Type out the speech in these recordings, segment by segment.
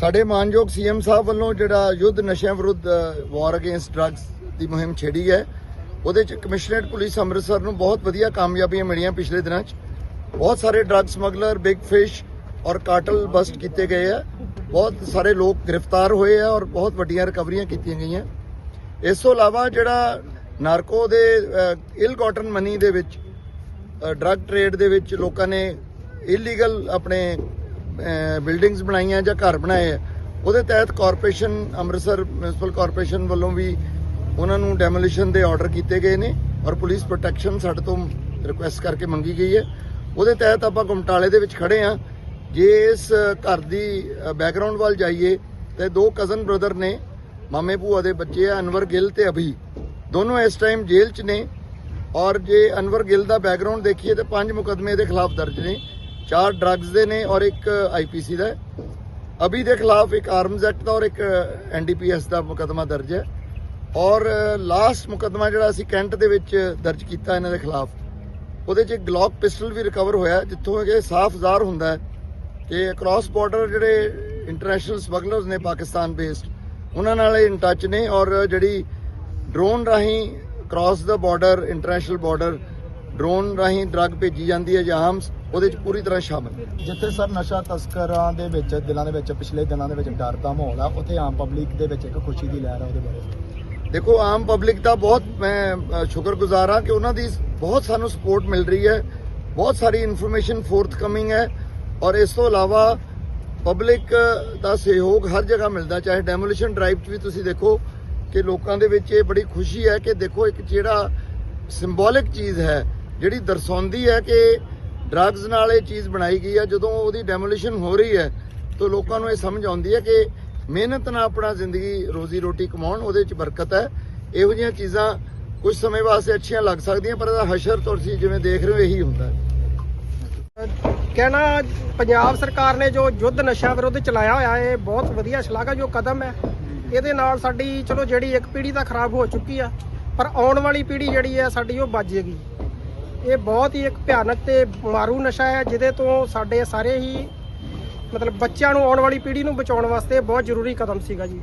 ਸਾਡੇ ਮਾਨਯੋਗ ਸੀਐਮ ਸਾਹਿਬ ਵੱਲੋਂ ਜਿਹੜਾ ਯੁੱਧ ਨਸ਼ਿਆਂ ਵਿਰੁੱਧ ਵਾਰ ਅਗੇਂਸਟ ਡਰੱਗਸ ਦੀ ਮੁਹਿੰਮ ਛੇੜੀ ਹੈ। ਉਹਦੇ ਚ ਕਮਿਸ਼ਨਰੇਟ ਪੁਲਿਸ ਅੰਮ੍ਰਿਤਸਰ ਨੂੰ ਬਹੁਤ ਵਧੀਆ ਕਾਮਯਾਬੀਆਂ ਮਿਲੀਆਂ ਪਿਛਲੇ ਦਿਨਾਂ 'ਚ। ਬਹੁਤ ਸਾਰੇ ਡਰੱਗ ਸਮਗਲਰ ਬਿਗ ਫਿਸ਼ ਔਰ ਕਾਟਲ ਬਸਟ ਕੀਤੇ ਗਏ ਆ। ਬਹੁਤ ਸਾਰੇ ਲੋਕ ਗ੍ਰਿਫਤਾਰ ਹੋਏ ਆ ਔਰ ਬਹੁਤ ਵੱਡੀਆਂ ਰਿਕਵਰੀਆਂ ਕੀਤੀਆਂ ਗਈਆਂ। ਇਸ ਤੋਂ ਇਲਾਵਾ ਜਿਹੜਾ ਨਾਰਕੋ ਦੇ ਇਲ ਕਾਟਨ ਮਨੀ ਦੇ ਵਿੱਚ ਡਰੱਗ ਟ੍ਰੇਡ ਦੇ ਵਿੱਚ ਲੋਕਾਂ ਨੇ ਇਲੀਗਲ ਆਪਣੇ ਬਿਲਡਿੰਗਸ ਬਣਾਈਆਂ ਜਾਂ ਘਰ ਬਣਾਏ ਆ, ਉਹਦੇ ਤਹਿਤ ਕਾਰਪੋਰੇਸ਼ਨ ਅੰਮ੍ਰਿਤਸਰ ਮਿਊਨਿਸਪਲ ਕਾਰਪੋਰੇਸ਼ਨ ਵੱਲੋਂ ਵੀ ਉਹਨਾਂ ਨੂੰ ਡੈਮੋਲੀਸ਼ਨ ਦੇ ਆਰਡਰ ਕੀਤੇ ਗਏ ਨੇ ਔਰ ਪੁਲਿਸ ਪ੍ਰੋਟੈਕਸ਼ਨ ਸਾਡੇ ਤੋਂ ਰਿਕੁਐਸਟ ਕਰਕੇ ਮੰਗੀ ਗਈ ਹੈ। ਉਹਦੇ ਤਹਿਤ ਆਪਾਂ ਗੁਮਟਾਲੇ ਦੇ ਵਿੱਚ ਖੜੇ ਆ ਜੇ ਇਸ ਘਰ ਦੀ ਬੈਕਗ੍ਰਾਉਂਡ ਵੱਲ ਜਾਈਏ, ਤੇ ਦੋ ਕਜ਼ਨ ਬ੍ਰਦਰ ਨੇ, ਮਾਮੇ ਭੂਆ ਦੇ ਬੱਚੇ ਆ, ਅਨਵਰ ਗਿੱਲ ਤੇ ਅਭੀ। ਦੋਨੋਂ ਇਸ ਟਾਈਮ ਜੇਲ੍ਹ 'ਚ ਨੇ। ਔਰ ਜੇ ਅਨਵਰ ਗਿੱਲ ਦਾ ਬੈਕਗ੍ਰਾਉਂਡ ਦੇਖੀਏ, ਤੇ ਪੰਜ ਮੁਕਦਮੇ ਦੇ ਖਿਲਾਫ ਦਰਜ ਨੇ। ਚਾਰ ਡਰੱਗਸ ਦੇ ਨੇ ਔਰ ਇੱਕ ਆਈਪੀਸੀ ਦਾ ਹੈ। ਅਭੀ ਦੇ ਖਿਲਾਫ ਇੱਕ ਆਰਮਜ਼ ਐਕਟ ਦਾ ਔਰ ਇੱਕ ਐਨਡੀਪੀਐਸ ਦਾ ਮੁਕਦਮਾ ਦਰਜ ਹੈ ਔਰ ਲਾਸਟ ਮੁਕਦਮਾ ਜਿਹੜਾ ਅਸੀਂ ਕੈਂਟ ਦੇ ਵਿੱਚ ਦਰਜ ਕੀਤਾ ਇਹਨਾਂ ਦੇ ਖਿਲਾਫ, ਉਹਦੇ 'ਚ ਇੱਕ ਗਲੌਕ ਪਿਸਟਲ ਵੀ ਰਿਕਵਰ ਹੋਇਆ ਜਿੱਥੋਂ ਕਿ ਸਾਫ਼ ਜ਼ਾਹਰ ਹੁੰਦਾ ਹੈ ਕਿ ਅਕ੍ਰੋਸ ਬਾਰਡਰ ਜਿਹੜੇ ਇੰਟਰਨੈਸ਼ਨਲ ਸਮਗਲਰਸ ਨੇ ਪਾਕਿਸਤਾਨ ਬੇਸਡ ਉਹਨਾਂ ਨਾਲ ਇਹ ਇਨ ਟੱਚ ਨੇ ਔਰ ਜਿਹੜੀ ਡਰੋਨ ਰਾਹੀਂ ਕ੍ਰਾਸ ਦਾ ਬਾਰਡਰ ਇੰਟਰਨੈਸ਼ਨਲ ਬਾਰਡਰ ਡਰੋਨ ਰਾਹੀਂ ਡਰੱਗ ਭੇਜੀ ਜਾਂਦੀ ਹੈ ਜਾਂ ਆਰਮਸ ਉਹਦੇ 'ਚ ਪੂਰੀ ਤਰ੍ਹਾਂ ਸ਼ਾਮਲ। ਜਿੱਥੇ ਸਰ ਨਸ਼ਾ ਤਸਕਰਾਂ ਦੇ ਵਿੱਚ ਦਿਲਾਂ ਦੇ ਵਿੱਚ ਪਿਛਲੇ ਦਿਨਾਂ ਦੇ ਵਿੱਚ ਡਰ ਦਾ ਮਾਹੌਲ ਆ ਉੱਥੇ ਆਮ ਪਬਲਿਕ ਦੇ ਵਿੱਚ ਇੱਕ ਖੁਸ਼ੀ ਦੀ ਲਹਿਰ ਆ ਉਹਦੇ ਬਾਰੇ। ਦੇਖੋ ਆਮ ਪਬਲਿਕ ਦਾ ਬਹੁਤ ਮੈਂ ਸ਼ੁਕਰਗੁਜ਼ਾਰ ਹਾਂ ਕਿ ਉਹਨਾਂ ਦੀ ਬਹੁਤ ਸਾਨੂੰ ਸਪੋਰਟ ਮਿਲ ਰਹੀ ਹੈ ਬਹੁਤ ਸਾਰੀ ਇਨਫੋਰਮੇਸ਼ਨ ਫੋਰਥ ਕਮਿੰਗ ਹੈ ਔਰ ਇਸ ਤੋਂ ਇਲਾਵਾ ਪਬਲਿਕ ਦਾ ਸਹਿਯੋਗ ਹਰ ਜਗ੍ਹਾ ਮਿਲਦਾ ਚਾਹੇ ਡੈਮੋਲੀਸ਼ਨ ਡਰਾਈਵ 'ਚ ਵੀ ਤੁਸੀਂ ਦੇਖੋ ਕਿ ਲੋਕਾਂ ਦੇ ਵਿੱਚ ਇਹ ਬੜੀ ਖੁਸ਼ੀ ਹੈ ਕਿ ਦੇਖੋ ਇੱਕ ਜਿਹੜਾ ਸਿੰਬੋਲਿਕ ਚੀਜ਼ ਹੈ ਜਿਹੜੀ ਦਰਸਾਉਂਦੀ ਹੈ ਕਿ ਡਰੱਗਸ ਨਾਲ ਇਹ ਚੀਜ਼ ਬਣਾਈ ਗਈ ਹੈ, ਜਦੋਂ ਉਹਦੀ ਡੈਮੋਲੀਸ਼ਨ ਹੋ ਰਹੀ ਹੈ, ਤਾਂ ਲੋਕਾਂ ਨੂੰ ਇਹ ਸਮਝ ਆਉਂਦੀ ਹੈ ਕਿ ਮਿਹਨਤ ਨਾਲ ਆਪਣਾ ਜ਼ਿੰਦਗੀ ਰੋਜ਼ੀ ਰੋਟੀ ਕਮਾਉਣ, ਉਹਦੇ ਵਿੱਚ ਬਰਕਤ ਹੈ। ਇਹੋ ਜਿਹੀਆਂ ਚੀਜ਼ਾਂ ਕੁਝ ਸਮੇਂ ਵਾਸਤੇ ਅੱਛੀਆਂ ਲੱਗ ਸਕਦੀਆਂ, ਪਰ ਇਹਦਾ ਹਸ਼ਰ ਤੁਸੀਂ ਜਿਵੇਂ ਦੇਖ ਰਹੇ ਹੋ, ਇਹੀ ਹੁੰਦਾ ਹੈ। ਕਹਿਣਾ, ਪੰਜਾਬ ਸਰਕਾਰ ਨੇ ਜੋ ਯੁੱਧ ਨਸ਼ਾ ਵਿਰੁੱਧ ਚਲਾਇਆ ਹੋਇਆ ਹੈ ਇਹ ਬਹੁਤ ਵਧੀਆ ਸ਼ਲਾਘਾਯੋਗ ਕਦਮ ਹੈ। ਇਹਦੇ ਨਾਲ ਸਾਡੀ, ਚਲੋ ਜਿਹੜੀ ਇੱਕ ਪੀੜ੍ਹੀ ਤਾਂ ਖਰਾਬ ਹੋ ਚੁੱਕੀ ਆ, ਪਰ ਆਉਣ ਵਾਲੀ ਪੀੜ੍ਹੀ ਜਿਹੜੀ ਹੈ, ਸਾਡੀ ਉਹ ਬਚੇਗੀ ਇਹ ਬਹੁਤ ਹੀ ਇੱਕ ਭਿਆਨਕ ਤੇ ਮਾਰੂ ਨਸ਼ਾ ਹੈ, ਜਿਹਦੇ ਤੋਂ ਸਾਡੇ ਸਾਰੇ ਹੀ ਮਤਲਬ ਬੱਚਿਆਂ ਨੂੰ ਆਉਣ ਵਾਲੀ ਪੀੜ੍ਹੀ ਨੂੰ ਬਚਾਉਣ ਵਾਸਤੇ ਬਹੁਤ ਜ਼ਰੂਰੀ ਕਦਮ ਸੀਗਾ ਜੀ।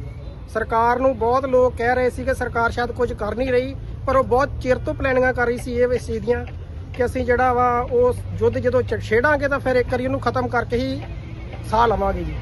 ਸਰਕਾਰ ਨੂੰ ਬਹੁਤ ਲੋਕ ਕਹਿ ਰਹੇ ਸੀ ਕਿ ਸਰਕਾਰ ਸ਼ਾਇਦ ਕੁਝ ਕਰ ਨਹੀਂ ਰਹੀ, ਪਰ ਉਹ ਬਹੁਤ ਚਿਰ ਤੋਂ ਪਲੈਨਿੰਗਾਂ ਕਰ ਰਹੀ ਸੀ ਇਹ ਇਸ ਚੀਜ਼ ਦੀਆਂ ਕਿ ਅਸੀਂ ਜਿਹੜਾ ਵਾ ਉਹ ਯੁੱਧ ਜਦੋਂ ਛੇੜਾਂਗੇ ਤਾਂ ਫਿਰ ਇੱਕ ਵਾਰੀ ਉਹਨੂੰ ਖਤਮ ਕਰਕੇ ਹੀ ਸਾਹ ਲਵਾਂਗੇ ਜੀ।